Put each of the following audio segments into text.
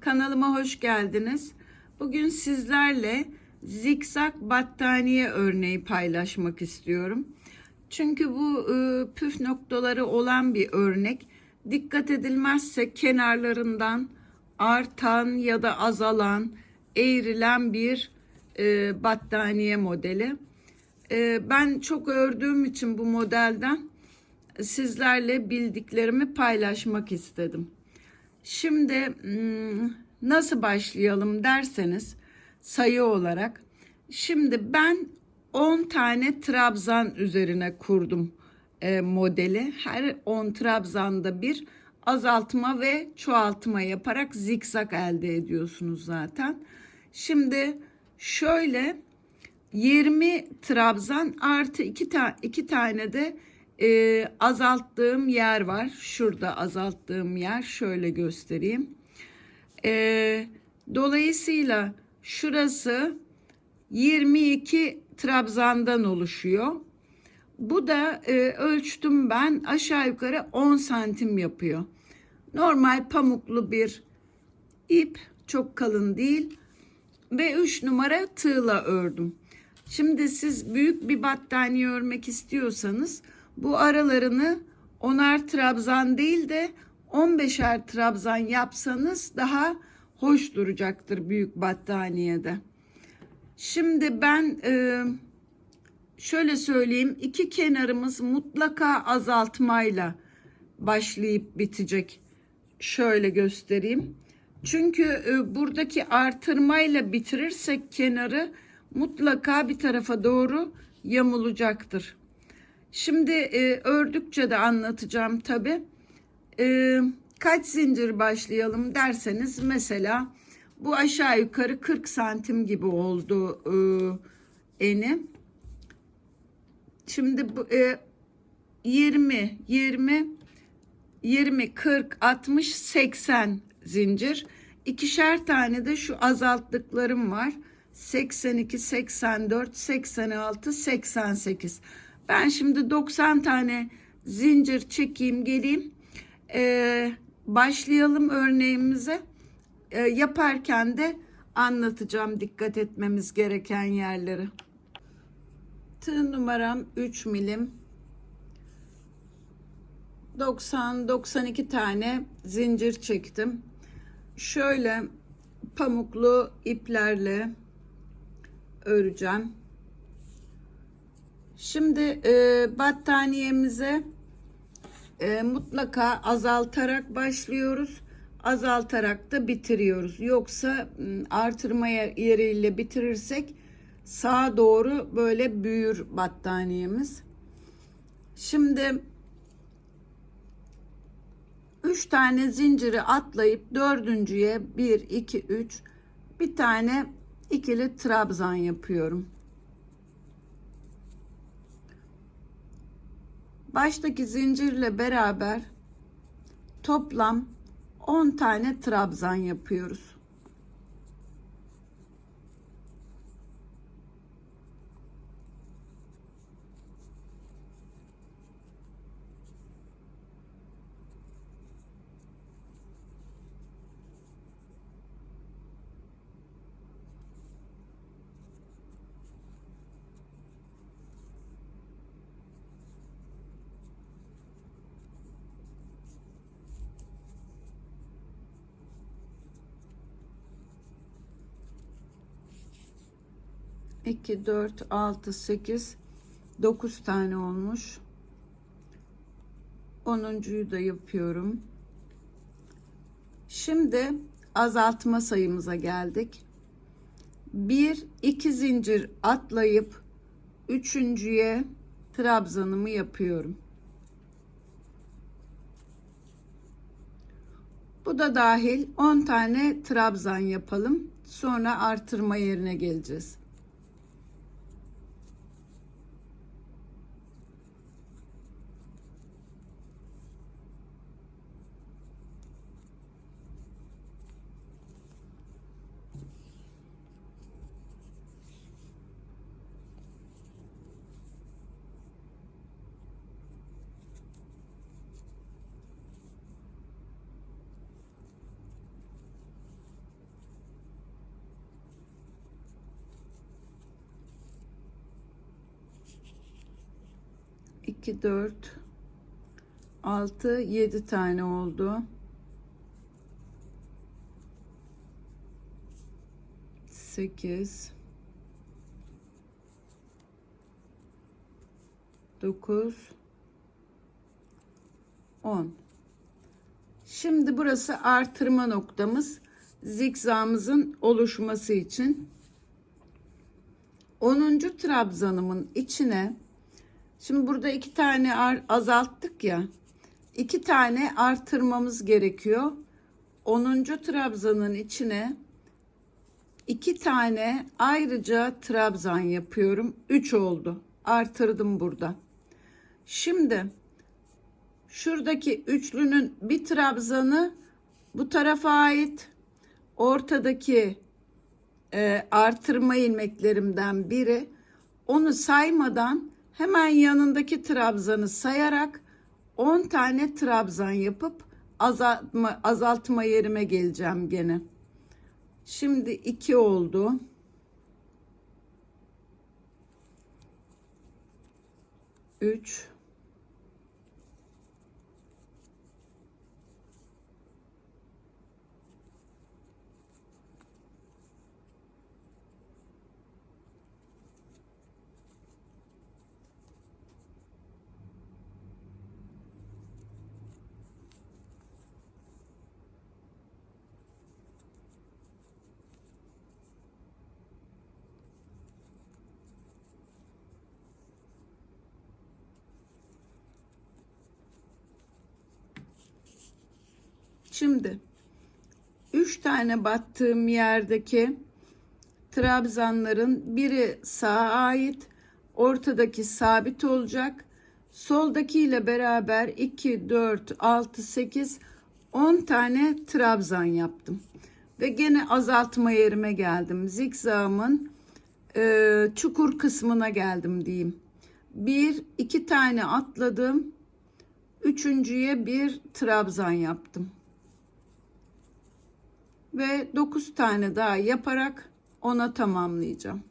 Kanalıma hoş geldiniz. Bugün sizlerle zikzak battaniye örneği paylaşmak istiyorum. Çünkü bu e, püf noktaları olan bir örnek. Dikkat edilmezse kenarlarından artan ya da azalan, eğrilen bir e, battaniye modeli. E, ben çok ördüğüm için bu modelden sizlerle bildiklerimi paylaşmak istedim. Şimdi nasıl başlayalım derseniz sayı olarak. Şimdi ben 10 tane trabzan üzerine kurdum e, modeli. Her 10 trabzanda bir azaltma ve çoğaltma yaparak zikzak elde ediyorsunuz zaten. Şimdi şöyle 20 trabzan artı 2 ta iki tane de e, azalttığım yer var. Şurada azalttığım yer şöyle göstereyim. E, dolayısıyla şurası 22 trabzandan oluşuyor. Bu da e, ölçtüm ben aşağı yukarı 10 santim yapıyor. Normal pamuklu bir ip çok kalın değil ve 3 numara tığla ördüm. Şimdi siz büyük bir battaniye örmek istiyorsanız bu aralarını onar trabzan değil de 15'er trabzan yapsanız daha hoş duracaktır büyük battaniyede. Şimdi ben e, şöyle söyleyeyim iki kenarımız mutlaka azaltmayla başlayıp bitecek. Şöyle göstereyim. Çünkü e, buradaki artırmayla bitirirsek kenarı mutlaka bir tarafa doğru yamulacaktır. Şimdi e, ördükçe de anlatacağım tabi. E, kaç zincir başlayalım derseniz mesela bu aşağı yukarı 40 santim gibi oldu e, eni. Şimdi bu e, 20, 20, 20, 40, 60, 80 zincir. İkişer tane de şu azalttıklarım var. 82, 84, 86, 88. Ben şimdi 90 tane zincir çekeyim geleyim. Ee, başlayalım örneğimize. Ee, yaparken de anlatacağım dikkat etmemiz gereken yerleri. Tığ numaram 3 milim. 90-92 tane zincir çektim. Şöyle pamuklu iplerle öreceğim. Şimdi e, battaniyemize e, mutlaka azaltarak başlıyoruz. Azaltarak da bitiriyoruz. Yoksa artırma yeriyle bitirirsek sağa doğru böyle büyür battaniyemiz. Şimdi 3 tane zinciri atlayıp dördüncüye 1 2 3 bir tane ikili trabzan yapıyorum. Baştaki zincirle beraber toplam 10 tane trabzan yapıyoruz. 2 4 6 8 9 tane olmuş. 10'uncuyu da yapıyorum. Şimdi azaltma sayımıza geldik. Bir iki zincir atlayıp üçüncüye trabzanımı yapıyorum. Bu da dahil 10 tane trabzan yapalım. Sonra artırma yerine geleceğiz 2 4 6 7 tane oldu. 8 9 10 Şimdi burası artırma noktamız. Zikzağımızın oluşması için 10. trabzanımın içine şimdi burada iki tane azalttık ya iki tane artırmamız gerekiyor. 10. trabzanın içine iki tane ayrıca trabzan yapıyorum. 3 oldu. Artırdım burada. Şimdi şuradaki üçlünün bir trabzanı bu tarafa ait. Ortadaki e, artırma ilmeklerimden biri. Onu saymadan hemen yanındaki trabzanı sayarak 10 tane trabzan yapıp azaltma, azaltma yerime geleceğim gene. Şimdi 2 oldu. 3 Şimdi 3 tane battığım yerdeki trabzanların biri sağa ait, ortadaki sabit olacak. Soldaki ile beraber 2, 4, 6, 8, 10 tane trabzan yaptım. Ve gene azaltma yerime geldim. Zikzağımın e, çukur kısmına geldim diyeyim. Bir, iki tane atladım. Üçüncüye bir trabzan yaptım ve 9 tane daha yaparak ona tamamlayacağım.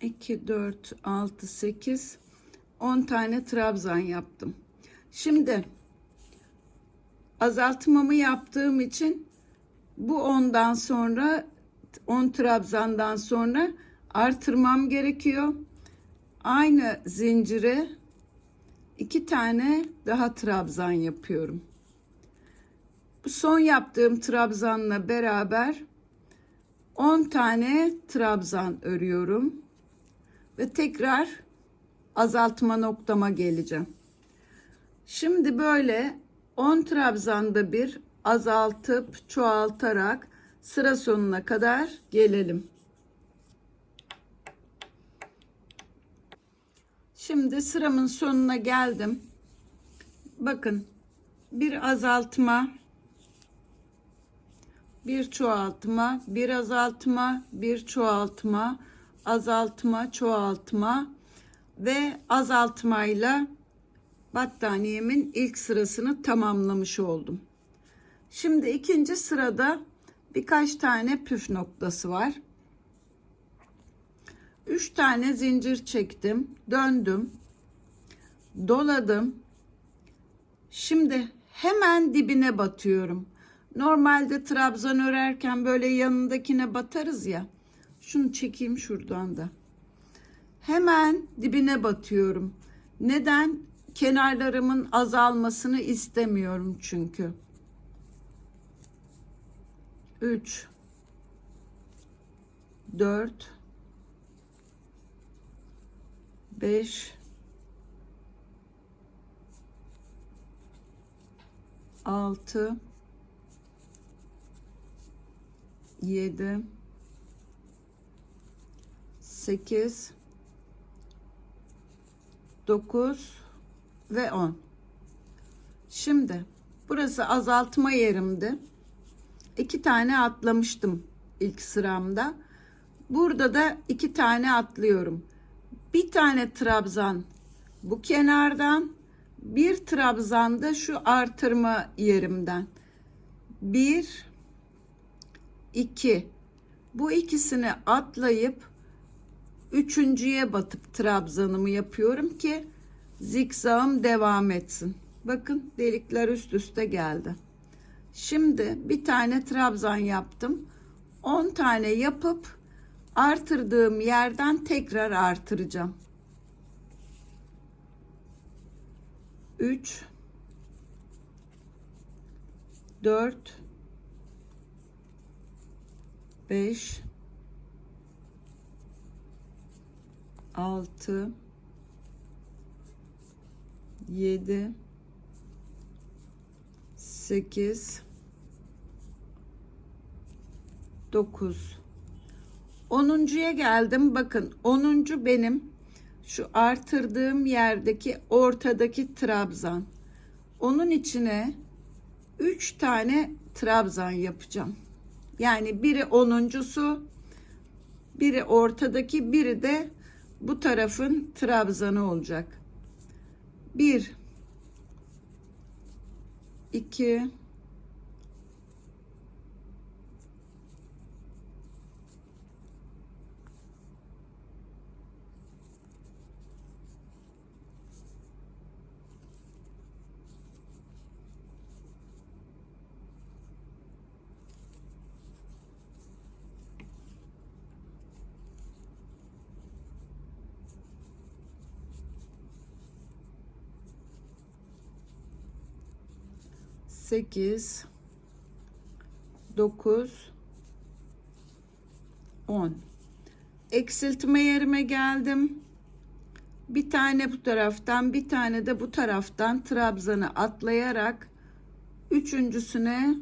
2 4 6 8 10 tane trabzan yaptım. Şimdi azaltmamı yaptığım için bu ondan sonra 10 trabzandan sonra artırmam gerekiyor. Aynı zincire iki tane daha trabzan yapıyorum. Bu son yaptığım trabzanla beraber 10 tane trabzan örüyorum ve tekrar azaltma noktama geleceğim. Şimdi böyle 10 trabzanda bir azaltıp çoğaltarak sıra sonuna kadar gelelim. Şimdi sıramın sonuna geldim. Bakın bir azaltma, bir çoğaltma, bir azaltma, bir çoğaltma, azaltma, çoğaltma ve azaltmayla battaniyemin ilk sırasını tamamlamış oldum. Şimdi ikinci sırada birkaç tane püf noktası var. Üç tane zincir çektim, döndüm, doladım. Şimdi hemen dibine batıyorum. Normalde trabzan örerken böyle yanındakine batarız ya. Şunu çekeyim şuradan da. Hemen dibine batıyorum. Neden? Kenarlarımın azalmasını istemiyorum çünkü. 3 4 5 6 7 8 9 ve 10 şimdi burası azaltma yerimdi. İki tane atlamıştım ilk sıramda. Burada da iki tane atlıyorum. Bir tane trabzan bu kenardan bir trabzan da şu artırma yerimden. Bir iki. Bu ikisini atlayıp üçüncüye batıp trabzanımı yapıyorum ki zikzağım devam etsin. Bakın delikler üst üste geldi. Şimdi bir tane trabzan yaptım. 10 tane yapıp artırdığım yerden tekrar artıracağım. 3 4 5 6 7 8 9 10'uncuya geldim. Bakın 10. benim şu artırdığım yerdeki ortadaki trabzan. Onun içine 3 tane trabzan yapacağım. Yani biri onuncusu, biri ortadaki, biri de bu tarafın trabzanı olacak. Bir, iki, sekiz, dokuz, on. Eksiltme yerime geldim. Bir tane bu taraftan, bir tane de bu taraftan trabzanı atlayarak üçüncüsüne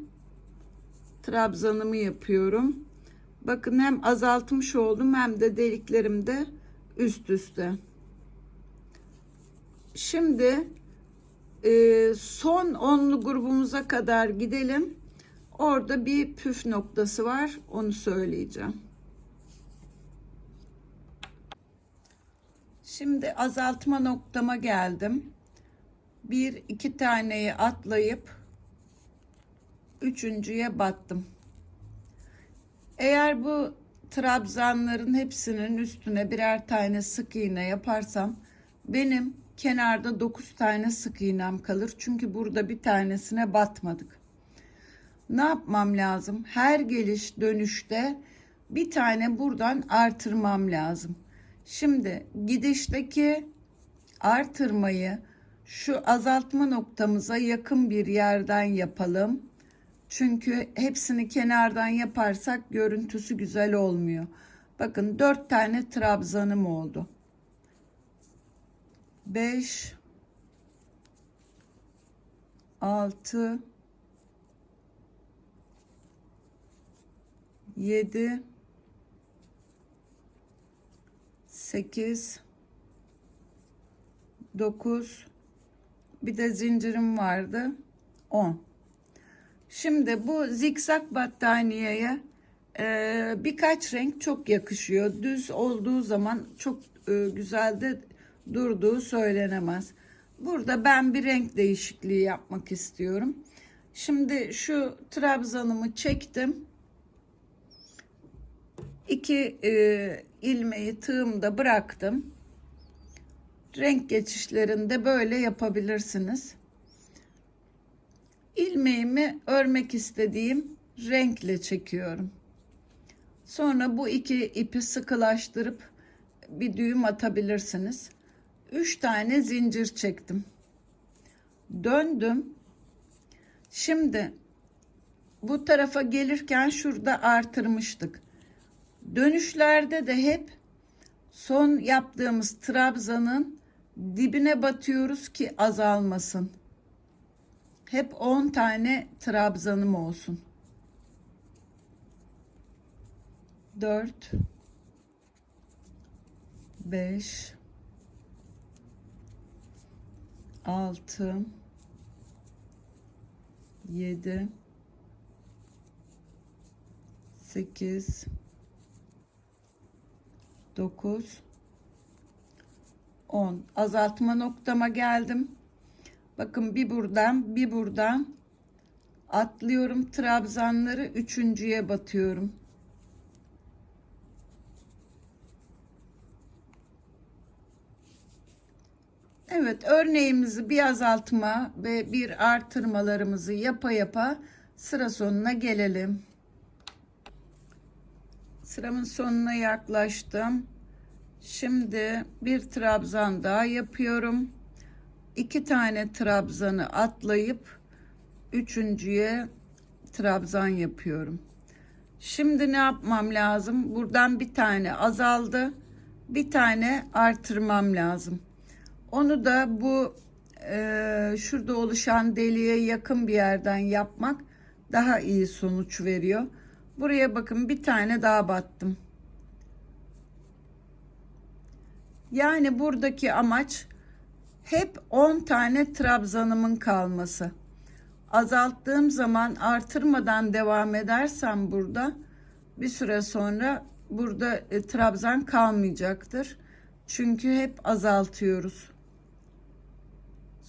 trabzanımı yapıyorum. Bakın hem azaltmış oldum hem de deliklerim de üst üste. Şimdi e, son onlu grubumuza kadar gidelim. Orada bir püf noktası var. Onu söyleyeceğim. Şimdi azaltma noktama geldim. Bir iki taneyi atlayıp üçüncüye battım. Eğer bu trabzanların hepsinin üstüne birer tane sık iğne yaparsam benim kenarda 9 tane sık iğnem kalır. Çünkü burada bir tanesine batmadık. Ne yapmam lazım? Her geliş dönüşte bir tane buradan artırmam lazım. Şimdi gidişteki artırmayı şu azaltma noktamıza yakın bir yerden yapalım. Çünkü hepsini kenardan yaparsak görüntüsü güzel olmuyor. Bakın dört tane trabzanım oldu. 5 6 7 8 9 bir de zincirim vardı. 10 şimdi bu zikzak battaniyeye e, birkaç renk çok yakışıyor. Düz olduğu zaman çok e, güzel de durduğu söylenemez. Burada ben bir renk değişikliği yapmak istiyorum. Şimdi şu trabzanımı çektim. İki e, ilmeği tığımda bıraktım. Renk geçişlerinde böyle yapabilirsiniz. İlmeğimi örmek istediğim renkle çekiyorum. Sonra bu iki ipi sıkılaştırıp bir düğüm atabilirsiniz. 3 tane zincir çektim. Döndüm. Şimdi bu tarafa gelirken şurada artırmıştık. Dönüşlerde de hep son yaptığımız trabzanın dibine batıyoruz ki azalmasın. Hep 10 tane trabzanım olsun. 4 5 6 7 8 9 10 azaltma noktama geldim. Bakın bir buradan bir buradan atlıyorum. Trabzanları üçüncüye batıyorum. Evet örneğimizi bir azaltma ve bir artırmalarımızı yapa yapa sıra sonuna gelelim. Sıramın sonuna yaklaştım. Şimdi bir trabzan daha yapıyorum. İki tane trabzanı atlayıp üçüncüye trabzan yapıyorum. Şimdi ne yapmam lazım? Buradan bir tane azaldı. Bir tane artırmam lazım. Onu da bu e, şurada oluşan deliğe yakın bir yerden yapmak daha iyi sonuç veriyor. Buraya bakın bir tane daha battım. Yani buradaki amaç hep 10 tane trabzanımın kalması. Azalttığım zaman artırmadan devam edersem burada bir süre sonra burada e, trabzan kalmayacaktır. Çünkü hep azaltıyoruz.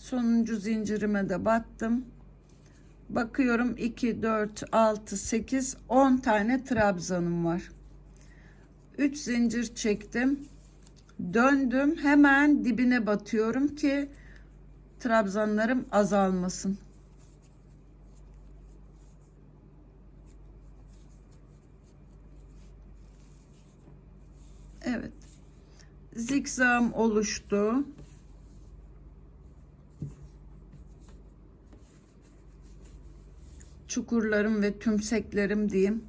Sonuncu zincirime de battım. Bakıyorum 2, 4, 6, 8, 10 tane trabzanım var. 3 zincir çektim. Döndüm. Hemen dibine batıyorum ki trabzanlarım azalmasın. Evet. Zikzam oluştu. Çukurlarım ve tümseklerim diyeyim.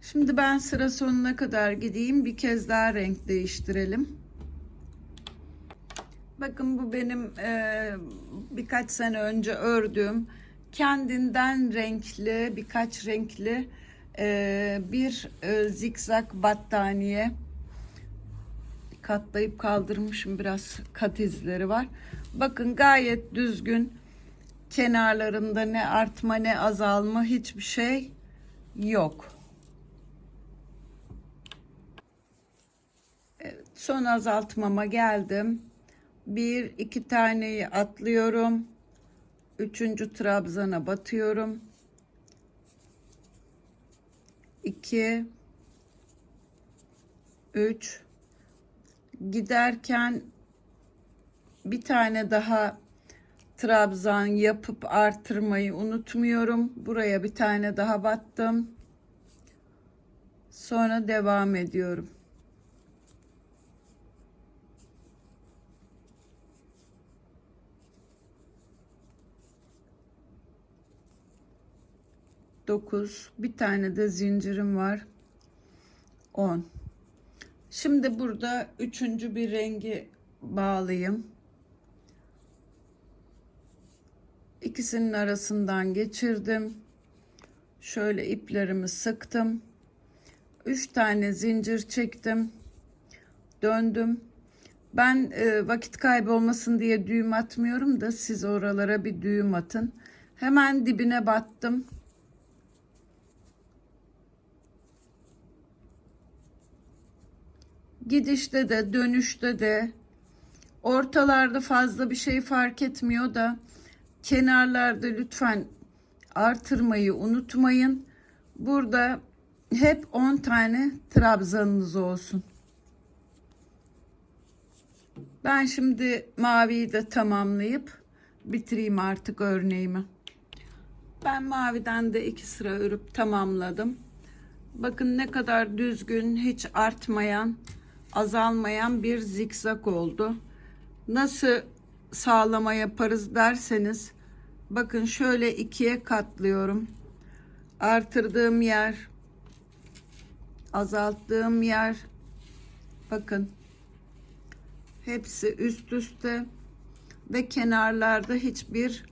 Şimdi ben sıra sonuna kadar gideyim. Bir kez daha renk değiştirelim. Bakın bu benim e, birkaç sene önce ördüğüm kendinden renkli birkaç renkli e, bir e, zikzak battaniye katlayıp kaldırmışım biraz kat izleri var. Bakın gayet düzgün kenarlarında ne artma ne azalma hiçbir şey yok. Evet, son azaltmama geldim. Bir iki taneyi atlıyorum. Üçüncü trabzana batıyorum. İki, üç. Giderken bir tane daha trabzan yapıp artırmayı unutmuyorum. Buraya bir tane daha battım. Sonra devam ediyorum. Dokuz. Bir tane de zincirim var. On. Şimdi burada üçüncü bir rengi bağlayayım. İkisinin arasından geçirdim. Şöyle iplerimi sıktım. Üç tane zincir çektim. Döndüm. Ben e, vakit kaybolmasın diye düğüm atmıyorum da siz oralara bir düğüm atın. Hemen dibine battım. Gidişte de dönüşte de ortalarda fazla bir şey fark etmiyor da kenarlarda lütfen artırmayı unutmayın. Burada hep 10 tane trabzanınız olsun. Ben şimdi maviyi de tamamlayıp bitireyim artık örneğimi. Ben maviden de iki sıra örüp tamamladım. Bakın ne kadar düzgün, hiç artmayan, azalmayan bir zikzak oldu. Nasıl sağlama yaparız derseniz bakın şöyle ikiye katlıyorum. Artırdığım yer azalttığım yer bakın hepsi üst üste ve kenarlarda hiçbir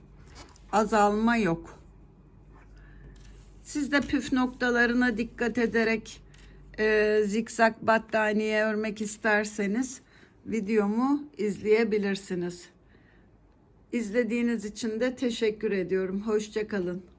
azalma yok. Siz de püf noktalarına dikkat ederek e, zikzak battaniye örmek isterseniz videomu izleyebilirsiniz. İzlediğiniz için de teşekkür ediyorum. Hoşçakalın.